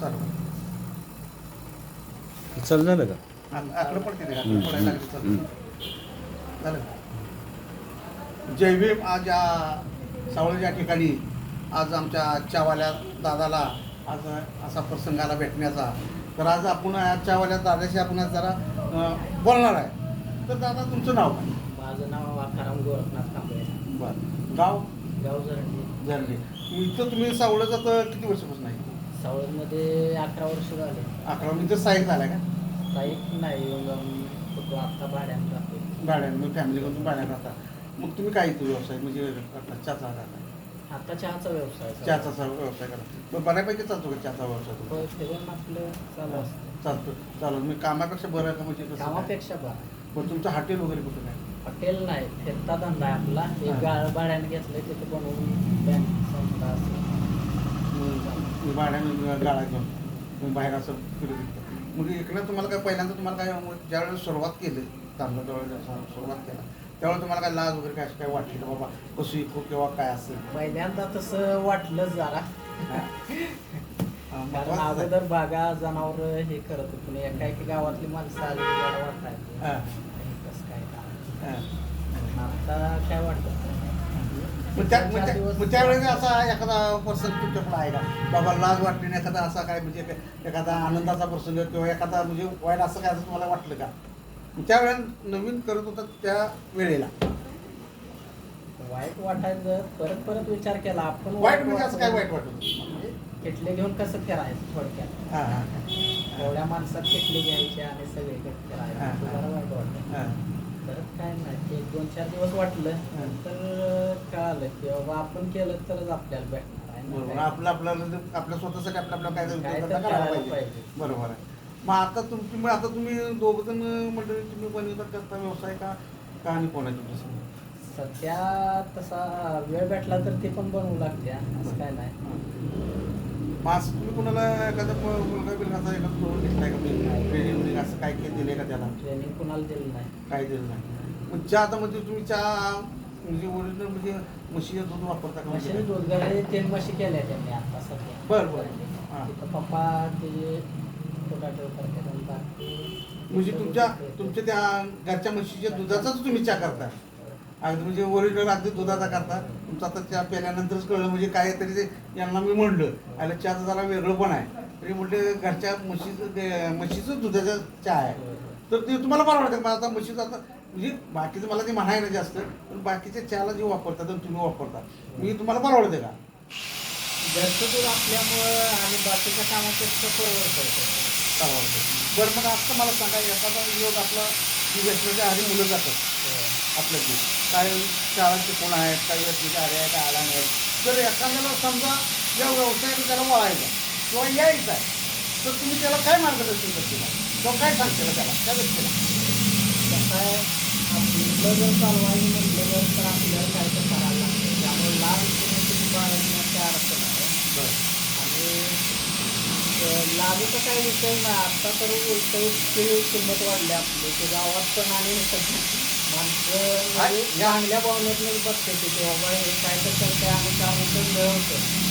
चालू चालू झालं का? आक- आकडं पडते ते, हम्म, आकडं पडायला लागले चालू. हम्म. झालं जय भीम आज या सावळी या ठिकाणी आज आमच्या चहावाल्या दादाला आज असा प्रसंग आला भेटण्याचा. तर आज आपण या चहावाल्या दादाशी आपण आज जरा अं, बोलणार आहे. तर दादा तुमचं नाव? काय माझं नाव आकाराम गोरखनाथ कांबळे. बरं. गाव? गाव झरंडी झाले इथं तुम्ही सावळं जातं किती वर्षापासून आहे? सावळमध्ये अकरा वर्ष झाले. अकरा इथं साईक झाला का? काही नाही फक्त आत्ता भाड्यानं राहतो. भाड्यानं मग फॅमिली करून भाड्यानं राहता. मग तुम्ही काय इथं व्यवसाय? म्हणजे करता चहाचा राहता आता चहाचा व्यवसाय. चहाचा सा- व्यवसाय करा मग बऱ्यापैकी चालतो का चहाचा व्यवसाय तुमचा? होय, फिरून आपलं चालू असतं. चालतो. चालू. मी कामापेक्षा बरं आहे का म्हणजे कसं काय? कामापेक्षा बा पण तुमचं हॉटेल वगैरे कुठं काय? हॉटेल नाही फिरता धंदा आहे आपला. हा. एक गाळ भाड्याने घेतलंय तिथे बनवून बँक संस्था असं. भाड्यानं गाळा घेऊन बाहेर असं फिरत मग इकडं तुम्हाला काय पहिल्यांदा तुम्हाला काय ज्यावेळेस सुरुवात केली चांगलं ज्यावेळेस सुरुवात केला त्यावेळेस तुम्हाला काय लाज वगैरे काय असं काय वाटली बाबा कसं इकू किंवा काय असेल? पहिल्यांदा तसं वाटलं जरा. कारण. अगोदर बागा जनावर हे करत होतो एका एका गावातली माणसं आली वाटायचं कसं काय काय. आता काय वाटत? मग त्या मग त्या- मग त्यावेळेस असा एखादा प्रसंग तुमच्याकडे आहे का बाबा लाज वाटली नाही एखादा असा काय म्हणजे एका- एखादा आनंदाचा प्रसंग किंवा एखादा म्हणजे वाईट असं काय असं तुम्हाला वाटलं का? मग त्यावेळेला नवीन करत होता त्या वेळेला. वाईट वाटायचं परत परत विचार केला. आपण वाईट म्हणजे असं काय वाईट वाटत होतं? म्हणजे किटले घेऊन कसं फिरायचं थोडक्यात? हा, हा, एवढ्या माणसात किटले घ्यायचे आणि सगळीकडे हा, फिरायचं हा. वाईट वाटत हा. परत काय नाही एक दोन चार दिवस वाटलं हा. नंतर कळालं की बाबा आपण केलं तरच आपल्याला भेटणार आहे बरोबर. नाही आपलं आपल्याला आपल्या स्वतःसाठी आपल्या आपल्या काय काय तर उद्योगधंदा करायला करायला पाहिजे. बरोबर आहे. मग आता तुमची मग आता तुम्ही दोघ जण मंडळी तुम्ही बनवता करता व्यवसाय का? का आणि कोणाची प्रसंग सध्या तसा वेळ भेटला तर ते पण बनवू लागते असं काय नाही. असं तुम्ही कोणाला एखादा मुलगा बिलगाचा एखादा जोडून घेतलाय का. ट्रेनिंग बिनिंग असं काय केलं दिलंय का त्याला ट्रेनिंग कुणाला दिलं नाही काय दिलं नाही मग चहा आता म्हणजे तुम्ही चहा म्हणजे ओरिजिनल म्हणजे म्हशीचं दूध वापरता का म्हणजे म्हशीने काय? दूध गाडी तीन म्हशी केल्या त्यांनी आता सध्या बरं, बरं. हां. तिथं पप्पा ते पोटाटो करतात आणि बाकी म्हणजे तुमच्या तुमच्या त्या घरच्या म्हशीच्या दुधाचाच तुम्ही चहा करता अगदी म्हणजे ओरिजिनल अगदी दुधाचा करता तुमचा आता चहा प्याल्यानंतरच कळलं म्हणजे काय तरी ते यांना मी म्हणलं. आयला चहाचं जरा वेगळं पण आहे. तरी म्हटलं घरच्या म्हशीचं म्हशीचं दुधाचा चहा आहे. तर ते तुम्हाला परवडतं मला आता म्हशीचं आता म्हणजे बाकीचं मला ते म्हणाय ना जास्त पण बाकीच्या चहाला जे वापरतात तुम्ही वापरता मी तुम्हाला परवडते का? घरचं दूध असल्यामुळं आणि बाकीच्या कामापेक्षा परवडतं परवडते बरं मग आता मला सांगा एखादा योग आपला व्यसनाच्या आधी मुलं जातात. आपल्या ते. काय शाळांचे कोण आहेत काही व्यक्तीचे आले आहेत काय आला नाही. तर एखाद्याला समजा या व्यवसायाला त्याला वळायचा किंवा यायचा आहे तर तुम्ही त्याला काय मार्गदर्शन करतील किंवा काय सांगतील त्याला? त्या व्यक्तीला. कसं आहे आपलं जर चालवायचं म्हटलं तर आपल्याला काय तर करायला लागतं. त्यामुळे लहानपणी बाळगण्याची अडचण आहे. बरं. आणि लागूचा काही विषय नाही. आता तर उलट किंमत वाढली आपली. की गावात पण आणि माणसं म्हणजे बघते बाबा हे काय तर करते मिळवतं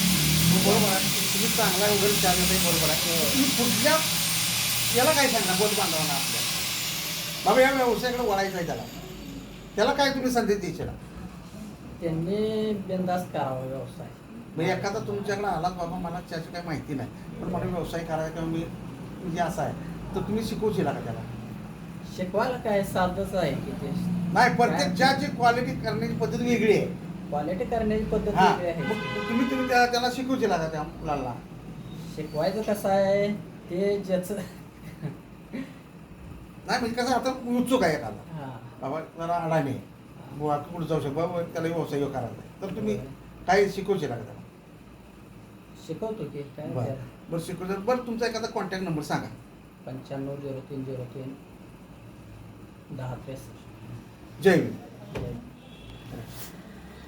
बरोबर आहे तुम्ही चांगला वगैरे बरोबर आहे तुम्ही पुढच्या याला काय बोध बांधवांना आपल्या. बाबा या व्यवसायाकडे वळायचं आहे त्याला. त्याला काय तुम्ही द्यायची? त्यांनी बिंदास्त करावा व्यवसाय. म्हणजे एखादा तुमच्याकडे आलाच बाबा मला त्याची काही माहिती नाही. पण मला व्यवसाय करायचा किंवा मी म्हणजे असं आहे. तर तुम्ही शिकवशील का त्याला? शिकवायला काय साधच आहे की ते? नाही प्रत्येक चहाची क्वालिटी करण्याची पद्धत वेगळी आहे. क्वालिटी करण्याची पद्धत हा. वेगळी आहे. मग तुम्ही तुम्ही त्या- त्याला शिकवशील का त्या मुलाला? शिकवायचं कसं आहे ते ज्याचं नाही म्हणजे कसं आता उत्सुक आहे एखादा. हा. बाबा जरा अडाणी आहे. बुवा पुढे जाऊ शकतो? बाबा त्याला व्यवसाय ह्यो करायचा आहे. तर तुम्ही काही शिकवशील का त्याला? शिकवतो की काय बरं. बरं शिकवशील बरं तुमचा एखादा कॉन्टॅक्ट नंबर सांगा. पंच्याण्णव झिरो तीन झिरो तीन. da Rafa Jay.